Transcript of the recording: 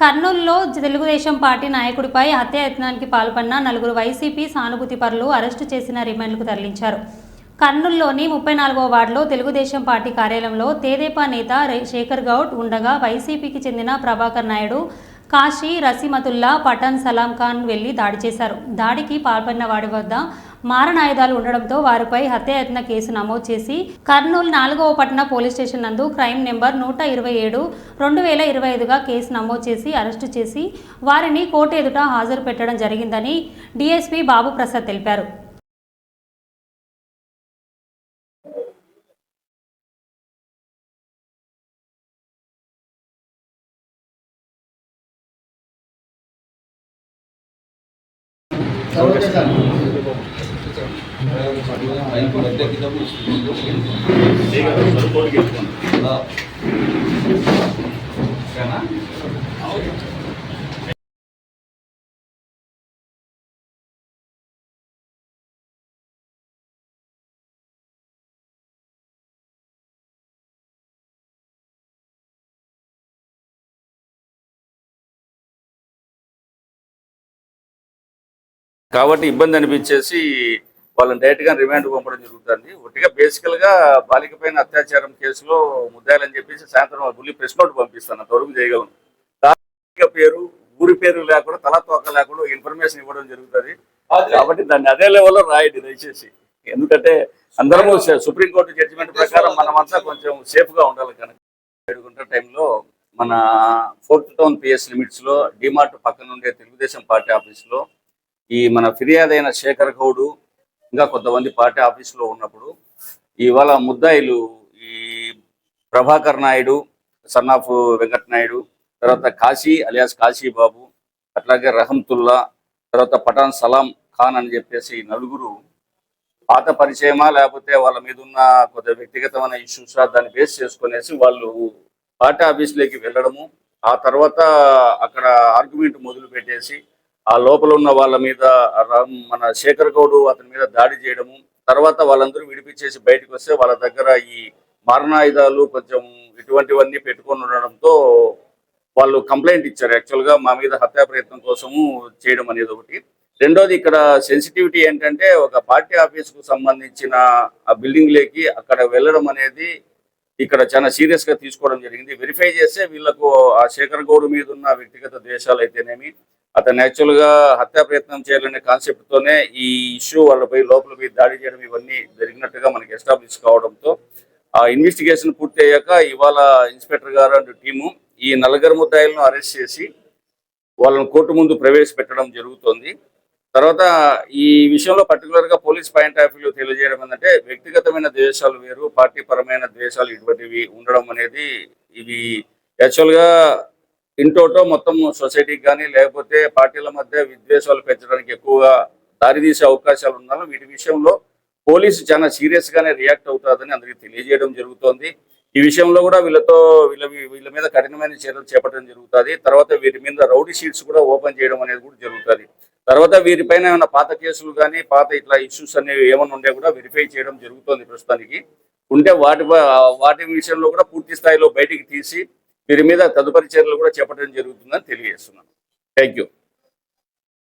కర్నూలులో తెలుగుదేశం పార్టీ నాయకుడిపై హత్యాయత్నానికి పాల్పడిన నలుగురు వైసీపీ సానుభూతి పరులు అరెస్టు చేసిన రిమాండ్కు తరలించారు. కర్నూలులోని ముప్పై నాలుగో వార్డులో తెలుగుదేశం పార్టీ కార్యాలయంలో తేదేపా నేత శేఖర్ గౌడ్ ఉండగా వైసీపీకి చెందిన ప్రభాకర్ నాయుడు కాశీ రసీమతుల్లా పఠాన్ సలాం ఖాన్ వెళ్ళి దాడి చేశారు. దాడికి పాల్పడిన వాడి వద్ద మారణాయుధాలు ఉండడంతో వారిపై హత్యాయత్న కేసు నమోదు చేసి కర్నూలు నాలుగవ పట్టణ పోలీస్ స్టేషన్ నందు క్రైమ్ నెంబర్ నూట ఇరవై ఏడు రెండు వేల ఇరవై ఐదుగా కేసు నమోదు చేసి అరెస్టు చేసి వారిని కోర్టు ఎదుట హాజరు పెట్టడం జరిగిందని డీఎస్పీ బాబు ప్రసాద్ తెలిపారు. కాబట్టి ఇబ్బంది అనిపించేసి వాళ్ళని డైరెక్ట్గా రిమాండ్ పంపడం జరుగుతుంది. ఒట్టిగా బేసికల్గా బాలిక పైన అత్యాచారం కేసులో ముద్దాయాలని చెప్పేసి సాయంత్రం బుల్లి ప్రెస్ నోట్ పంపిస్తాను. అంతవరకు చేయగలను. బాలిక పేరు ఊరి పేరు లేకుండా తల తోక లేకుండా ఇన్ఫర్మేషన్ ఇవ్వడం జరుగుతుంది. కాబట్టి దాన్ని అదే లెవెల్లో రాయండి దయచేసి. ఎందుకంటే అందరము సుప్రీంకోర్టు జడ్జిమెంట్ ప్రకారం మనమంతా కొంచెం సేఫ్గా ఉండాలి కనుక. ఏడుగుంట టైంలో మన ఫోర్త్ టౌన్ పిఎస్ లిమిట్స్లో డిమార్ట్ పక్కన ఉండే తెలుగుదేశం పార్టీ ఆఫీస్లో ఈ మన ఫిర్యాదైన శేఖర్ గౌడు ఇంకా కొంతమంది పార్టీ ఆఫీసులో ఉన్నప్పుడు ఇవాళ ముద్దాయిలు ఈ ప్రభాకర్ నాయుడు సన్ ఆఫ్ వెంకట్ నాయుడు తర్వాత కాశీ అలియాస్ కాశీ బాబు అట్లాగే రహంతుల్లా తర్వాత పఠాన్ సలాం ఖాన్ అని చెప్పేసి నలుగురు పాత పరిచయమా లేకపోతే వాళ్ళ మీద ఉన్న కొద్ది వ్యక్తిగతమైన ఇష్యూస్ దాన్ని బేస్ చేసుకునేసి వాళ్ళు పార్టీ ఆఫీస్లోకి వెళ్ళడము ఆ తర్వాత అక్కడ ఆర్గ్యుమెంట్ మొదలు పెట్టేసి ఆ లోపల ఉన్న వాళ్ళ మీద మన శేఖర్ గౌడ్ అతని మీద దాడి చేయడము తర్వాత వాళ్ళందరూ విడిపించేసి బయటకు వస్తే వాళ్ళ దగ్గర ఈ మారణాయుధాలు కొంచెం ఇటువంటివన్నీ పెట్టుకొని ఉండడంతో వాళ్ళు కంప్లైంట్ ఇచ్చారు. యాక్చువల్గా మా మీద హత్యా ప్రయత్నం కోసము చేయడం అనేది ఒకటి. రెండోది ఇక్కడ సెన్సిటివిటీ ఏంటంటే ఒక పార్టీ ఆఫీస్కు సంబంధించిన ఆ బిల్డింగ్లోకి అక్కడ వెళ్ళడం అనేది ఇక్కడ చాలా సీరియస్గా తీసుకోవడం జరిగింది. వెరిఫై చేస్తే వీళ్ళకు ఆ శేఖర్ గౌడ్ మీద ఉన్న వ్యక్తిగత ద్వేషాలు అయితేనేమి అతను యాక్చువల్గా హత్యా ప్రయత్నం చేయాలనే కాన్సెప్ట్ తోనే ఈ ఇష్యూ వాళ్ళపై లోపల పోయి దాడి చేయడం ఇవన్నీ జరిగినట్టుగా మనకి ఎస్టాబ్లిష్ కావడంతో ఆ ఇన్వెస్టిగేషన్ పూర్తి అయ్యాక ఇవాళ ఇన్స్పెక్టర్ గారు అండ్ టీము ఈ నలుగురు ముద్దాయిలను అరెస్ట్ చేసి వాళ్ళని కోర్టు ముందు ప్రవేశపెట్టడం జరుగుతోంది. తర్వాత ఈ విషయంలో పర్టికులర్గా పోలీస్ పాయింట్ ఆఫ్ వ్యూ తెలియజేయడం ఏంటంటే వ్యక్తిగతమైన ద్వేషాలు వేరు పార్టీ పరమైన ద్వేషాలు ఇటువంటివి ఉండడం అనేది ఇవి యాక్చువల్గా ఇంటోటో మొత్తం సొసైటీకి కానీ లేకపోతే పార్టీల మధ్య విద్వేషాలు పెంచడానికి ఎక్కువగా దారితీసే అవకాశాలు ఉన్నాను వీటి విషయంలో పోలీసు చాలా సీరియస్ గానే రియాక్ట్ అవుతుందని అందరికీ తెలియజేయడం జరుగుతోంది. ఈ విషయంలో కూడా వీళ్ళతో వీళ్ళ వీళ్ళ మీద కఠినమైన చర్యలు చేపట్టడం జరుగుతుంది. తర్వాత వీరి మీద రౌడీ షీట్స్ కూడా ఓపెన్ చేయడం అనేది కూడా జరుగుతుంది. తర్వాత వీరిపైన ఏమైనా పాత కేసులు కానీ పాత ఇట్లా ఇష్యూస్ అనేవి ఏమైనా ఉండే కూడా వెరిఫై చేయడం జరుగుతోంది ప్రస్తుతానికి. ఉంటే వాటి వాటి విషయంలో కూడా పూర్తి స్థాయిలో బయటికి తీసి వీరి మీద తదుపరి చర్యలు కూడా చేపట్టడం జరుగుతుందని తెలియజేస్తున్నాను. Thank you